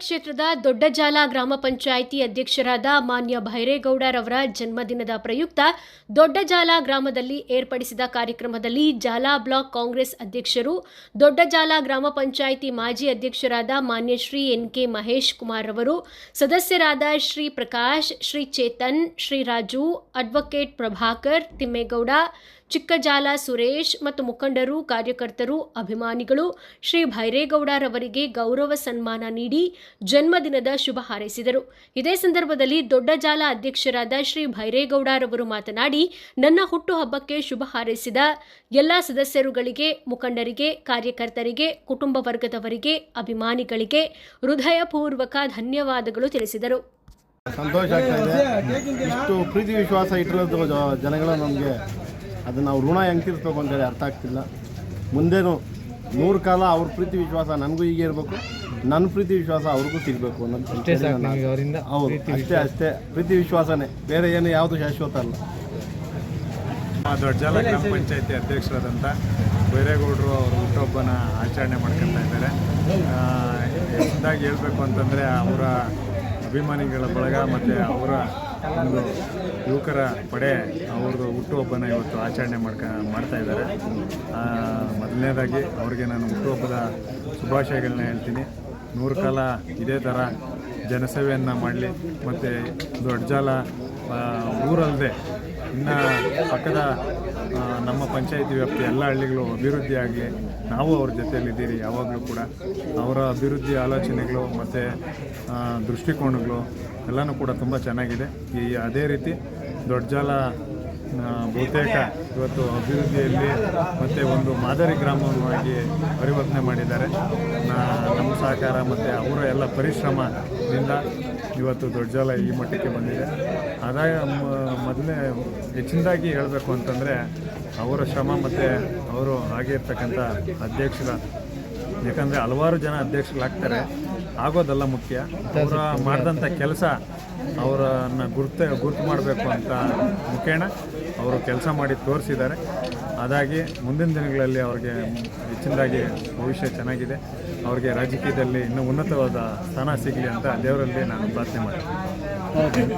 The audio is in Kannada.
ಕ್ಷೇತ್ರದ ದೊಡ್ಡಜಾಲ ಗ್ರಾಮ ಪಂಚಾಯಿತಿ ಅಧ್ಯಕ್ಷರಾದ ಮಾನ್ಯ ಭೈರೇಗೌಡರವರ ಜನ್ಮದಿನದ ಪ್ರಯುಕ್ತ ದೊಡ್ಡಜಾಲ ಗ್ರಾಮದಲ್ಲಿ ಏರ್ಪಡಿಸಿದ ಕಾರ್ಯಕ್ರಮದಲ್ಲಿ ಜಾಲ ಬ್ಲಾಕ್ ಕಾಂಗ್ರೆಸ್ ಅಧ್ಯಕ್ಷರು, ದೊಡ್ಡಜಾಲ ಗ್ರಾಮ ಪಂಚಾಯಿತಿ ಮಾಜಿ ಅಧ್ಯಕ್ಷರಾದ ಮಾನ್ಯ ಶ್ರೀ ಎನ್ ಕೆ ಮಹೇಶ್ ಕುಮಾರ್ ಅವರು ಸದಸ್ಯರಾದ ಶ್ರೀ ಪ್ರಕಾಶ್, ಶ್ರೀ ಚೇತನ್, ಶ್ರೀ ರಾಜು, ಅಡ್ವೊಕೇಟ್ ಪ್ರಭಾಕರ್ ತಿಮ್ಮೇಗೌಡ ಚಿಕ್ಕಜಾಲ ಸುರೇಶ್ ಮತ್ತು ಮುಖಂಡರು, ಕಾರ್ಯಕರ್ತರು, ಅಭಿಮಾನಿಗಳು, ಶ್ರೀ ಭೈರೇಗೌಡರವರಿಗೆ ಗೌರವ ಸನ್ಮಾನ ನೀಡಿ ಜನ್ಮದಿನದ ಶುಭ ಹಾರೈಸಿದರು. ಇದೇ ಸಂದರ್ಭದಲ್ಲಿ ದೊಡ್ಡಜಾಲ ಅಧ್ಯಕ್ಷರಾದ ಶ್ರೀ ಭೈರೇಗೌಡರವರು ಮಾತನಾಡಿ, ನನ್ನ ಹುಟ್ಟುಹಬ್ಬಕ್ಕೆ ಶುಭ ಹಾರೈಸಿದ ಎಲ್ಲ ಸದಸ್ಯರುಗಳಿಗೆ, ಮುಖಂಡರಿಗೆ, ಕಾರ್ಯಕರ್ತರಿಗೆ, ಕುಟುಂಬ ವರ್ಗದವರಿಗೆ, ಅಭಿಮಾನಿಗಳಿಗೆ ಹೃದಯಪೂರ್ವಕ ಧನ್ಯವಾದಗಳು ತಿಳಿಸಿದರು. ಸಂತೋಷ ಆಗ್ತಾ ಇದೆ. ಇಷ್ಟು ಪ್ರೀತಿ ವಿಶ್ವಾಸ ಇಟ್ಟಿರೋದು ಜನಗಳು ನಮಗೆ. ಅದು ನಾವು ಋಣ ಹೆಂಗೆ ತೀರಿಸ್ಬೇಕು ಅಂತೇಳಿ ಅರ್ಥ ಆಗ್ತಿಲ್ಲ. ಮುಂದೇನು ನೂರು ಕಾಲ ಅವ್ರ ಪ್ರೀತಿ ವಿಶ್ವಾಸ ನನಗೂ ಈಗ ಇರಬೇಕು ನನ್ನ ಪ್ರೀತಿ ವಿಶ್ವಾಸ ಅವ್ರಿಗೂ ಸಿಗಬೇಕು ಅನ್ನೋದು ಅಷ್ಟೇ ಸಾಕು ನಿಮಗೆ ಅವರಿಂದ ಹೌದು ಅಷ್ಟೇ ಅಷ್ಟೇ. ಪ್ರೀತಿ ವಿಶ್ವಾಸನೇ ಬೇರೆ ಏನು ಯಾವುದು ಶಾಶ್ವತ ಅಲ್ಲ. ದೊಡ್ಡ ದೊಡ್ಡಜಾಲ ಗ್ರಾಮ ಪಂಚಾಯತಿ ಅಧ್ಯಕ್ಷರಾದಂಥ ಬೈರೇಗೌಡರು ಅವರು ಹುಟ್ಟೊಬ್ಬನ ಆಚರಣೆ ಮಾಡ್ಕೊಳ್ತಾ ಇದ್ದಾರೆ. ಹೆಚ್ಚಾಗಿ ಹೇಳಬೇಕು ಅಂತಂದರೆ ಅವರ ಅಭಿಮಾನಿಗಳ ಬಳಗ ಮತ್ತು ಅವರ ಒಂದು ಯುವಕರ ಪಡೆ ಅವ್ರದ್ದು ಹುಟ್ಟುಹಬ್ಬನ ಇವತ್ತು ಆಚರಣೆ ಮಾಡ್ಕ, ಮಾಡ್ತಾ ಇದ್ದಾರೆ. ಮೊದಲನೇದಾಗಿ ಅವ್ರಿಗೆ ನಾನು ಹುಟ್ಟುಹಬ್ಬದ ಶುಭಾಶಯಗಳನ್ನ ಹೇಳ್ತೀನಿ. ನೂರು ಕಾಲ ಇದೇ ಥರ ಜನಸೇವೆಯನ್ನು ಮಾಡಲಿ ಮತ್ತು ದೊಡ್ಡಜಾಲ ಊರಲ್ಲದೆ ಇನ್ನು ಪಕ್ಕದ ನಮ್ಮ ಪಂಚಾಯಿತಿ ವ್ಯಾಪ್ತಿ ಎಲ್ಲ ಹಳ್ಳಿಗಳು ಅಭಿವೃದ್ಧಿ ಆಗಲಿ, ನಾವು ಅವ್ರ ಜೊತೆಯಲ್ಲಿದ್ದೀರಿ ಯಾವಾಗಲೂ ಕೂಡ. ಅವರ ಅಭಿವೃದ್ಧಿ ಆಲೋಚನೆಗಳು ಮತ್ತು ದೃಷ್ಟಿಕೋನಗಳು ಎಲ್ಲನೂ ಕೂಡ ತುಂಬ ಚೆನ್ನಾಗಿದೆ. ಈ, ಅದೇ ರೀತಿ ದೊಡ್ಡಜಾಲ ಜಾಲ ಬಹುತೇಕ ಇವತ್ತು ಅಭಿವೃದ್ಧಿಯಲ್ಲಿ ಮತ್ತು ಒಂದು ಮಾದರಿ ಗ್ರಾಮವಾಗಿ ಪರಿವರ್ತನೆ ಮಾಡಿದ್ದಾರೆ. ನಮ್ಮ ಸಹಕಾರ ಮತ್ತು ಅವರ ಎಲ್ಲ ಪರಿಶ್ರಮದಿಂದ ಇವತ್ತು ದೊಡ್ಡಜಾಲ ಈ ಮಟ್ಟಕ್ಕೆ ಬಂದಿದೆ. ಆದಾಗ ಮೊದಲೇ ಹೆಚ್ಚಿನದಾಗಿ ಹೇಳಬೇಕು ಅಂತಂದರೆ ಅವರ ಶ್ರಮ ಮತ್ತು ಅವರು ಆಗಿರ್ತಕ್ಕಂಥ ಅಧ್ಯಕ್ಷರ, ಯಾಕಂದರೆ ಹಲವಾರು ಜನ ಅಧ್ಯಕ್ಷರಾಗ್ತಾರೆ ಆಗೋದಲ್ಲ ಮುಖ್ಯ. ಅವರ ಮಾಡಿದಂಥ ಕೆಲಸ ಅವರನ್ನು ಗುರುತ ಗುರುತು ಮಾಡಬೇಕು ಅಂತ ಮುಖೇಣ ಅವರು ಕೆಲಸ ಮಾಡಿ ತೋರಿಸಿದ್ದಾರೆ. ಅದಾಗಿ ಮುಂದಿನ ದಿನಗಳಲ್ಲಿ ಅವ್ರಿಗೆ ಹೆಚ್ಚಿನದಾಗಿ ಭವಿಷ್ಯ ಚೆನ್ನಾಗಿದೆ. ಅವ್ರಿಗೆ ರಾಜಕೀಯದಲ್ಲಿ ಇನ್ನೂ ಉನ್ನತವಾದ ಸ್ಥಾನ ಸಿಗಲಿ ಅಂತ ದೇವರಲ್ಲಿ ನಾನು ಪ್ರಾರ್ಥನೆ ಮಾಡ್ತೀನಿ.